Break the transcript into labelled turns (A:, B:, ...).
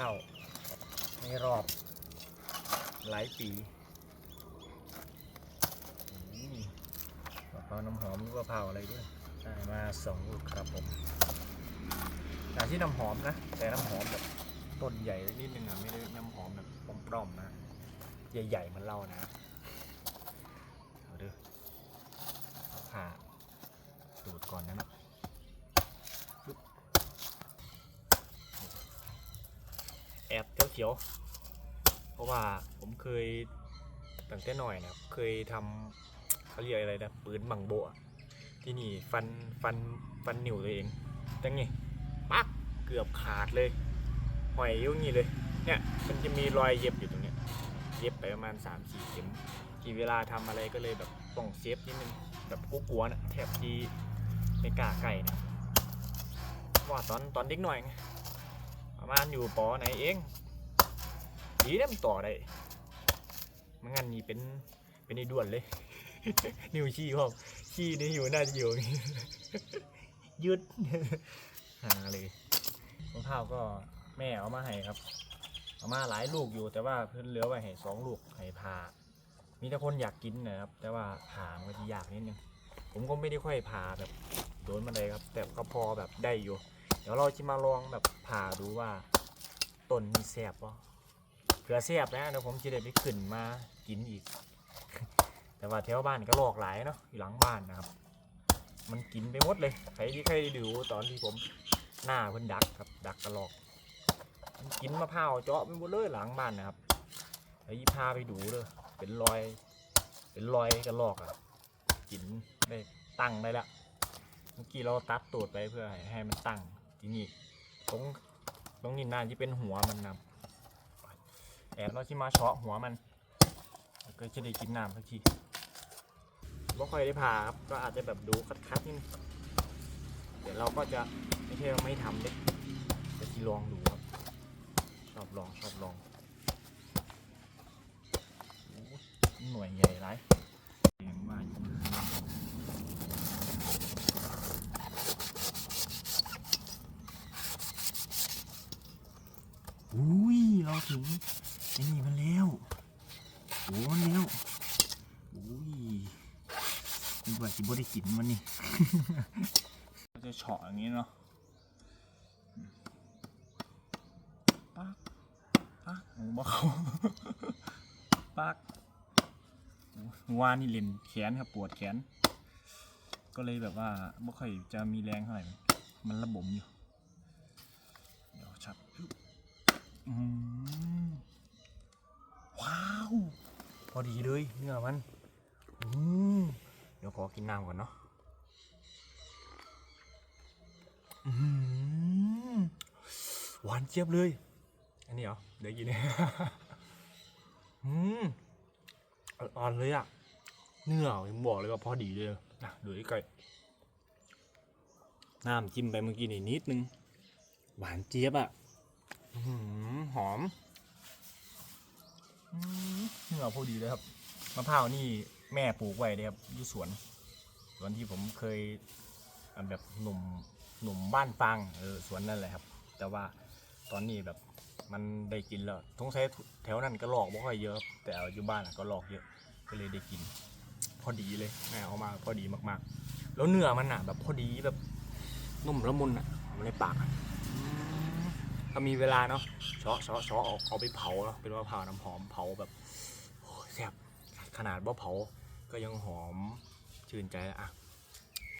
A: ข้าวในรอบ หลายปีอืมะพร้าวน้ำหอมหรือมะพร้าวอะไรด้วยได้มาสองลูกครับผมแต่ที่น้ำหอมนะ แต่น้ำหอมแบบต้นใหญ่นิดนึงอะไม่ได้น้ำหอมแบบปลอมๆนะ ใหญ่ๆมันเล่านะเอาด้อเอาผ่าดูดก่อนนะเนาะปึ๊บ แอบเขียวๆเพราะว่าผมเคยตั้งแต่หน่อยนะครับเคยทำเขาเรียกอะไรนะปืนบังโบะที่นี่ฟันฟันฟันหนิวตัวเองจังไงปักเกือบขาดเลยหอยอยุ่างนี้เลยเนี่ยมันจะมีรอยเย็บอยู่ตรงเนี้ยเย็บไปประมาณ3 4เข็มกี่เวลาทำอะไรก็เลยแบบต้องเซฟนิดนึงแบบกลัวๆนะแทบที่ไม่กล้าไก่นะว่าตอนตอนเด็กหน่อยไง อยู่ปอไหนเองดีได้มันต่อได้ไมันงั้นนี่เป็นเป็นไอ้ด่วนเลย นิวชี้พ่อมชี้นี่อยู่น่าจะอยู่ยืดหาเลยรองเท้าก็แม่เอามาให้ครับเอามาหลายลูกอยู่แต่ว่าเพิ่นเหลือไว้ให้สองลูกให้พามีแต่คนอยากกินนะครับ แต่ว่าผ่ามันจะยากนิดนึงผมก็ไม่ได้ค่อยผ่าแบบโดนมันเลยครับ แต่ก็พอแบบได้อยู่ เดี๋ยวเราจะมาลองแบบผ่าดูว่า ต้นมีแสบปะเผื่อแสบนะเดี๋ยวผมจะได้ไปขึ้นมากินอีก แต่ว่าแถวบ้านก็ลอกหลายเนาะอยู่หลังบ้านนะครับ มันกินไปหมดเลยใครที่เคยดูตอนที่ผมหน้าเพิ่นดักครับ ดักกระลอก มันกินมะพร้าวเจาะไปหมดเลยหลังบ้านนะครับแล้วยี่พาไปดูเลยเป็นรอย เป็นรอยกระลอกอะกินได้ตั้งได้ละเมื่อกี้เราตัดตูดไปเพื่อให้ให้มันตั้งทีนี้ตรง ตรงนี้น่าจะเป็นหัวมันนะแอบเราที่มาเฉาะหัวมันก็จะได้กินน้ำสักทีไม่ค่อยได้ผ่าครับ ก็อาจจะแบบดูคัดๆนิดนึงเดี๋ยวเราก็จะไม่ใช่ว่าไม่ทำเด็จะที่ลองดูครับ ชอบลองชอบลองหน่วยใหญ่ไรเลี้ยงมาอยู่อุ้ย เรา ถึงไอ้นี่มันแล้วโอ้มันแล้วอุ้ยนี่ว่าสิบ่ได้กินมันนี่จะเฉาะอย่างนี้เนาะปักปักหูบ่เขาปักวานี่เล่นแขนครับปวดแขน ก็เลยแบบว่าไม่ค่อยจะมีแรงเท่าไหร่มันระบมอยู่ เดี๋ยวชับอึ๊บอืมว้าว พ อดีเลยเนื้อมันอืเดี๋ยวขอกินน้ำก่อนเนาะหวานเจี๊ยบเลย อันนี้เหรอ เดี๋ยวกินเนี่ยอืมอ่อนเลยอะ เนื้อผมบอกเลยว่าพอดีเลยนะดูใกล้น้ำจิ้มไปเมื่อกี้นี่นิดนึง หวานเจี๊ยบอะหอม นื้อพอดีเลยครับมะพร้าวนี่แม่ปลูกไว้เลยครับอยู่สวนสวนที่ผมเคยแบบหนุ่มหนุ่มบ้านฟังเออสวนนั่นแหละครับ แต่ว่าตอนนี้แบบมันได้กินแล้วทงใช้แถวนั้นก็หลอกบ่ค่อยเยอะ แต่อยู่บ้านก็หลอกเยอะก็เลยได้กิน พอดีเลยแม่เอามาพอดีมากๆ แล้วเนื้อมันอะแบบพอดีแบบนุ่มละมุนอะมันในปากอะถ้ามีเวลาเนาะเฉาะเฉาะเฉาะเอาเอาไปเผาเนาะเป็นมะพร้าวน้ำหอมเผาแบบ ซ่บขนาดว่าเผาก็ยังหอมชื่นใจแล้วอะ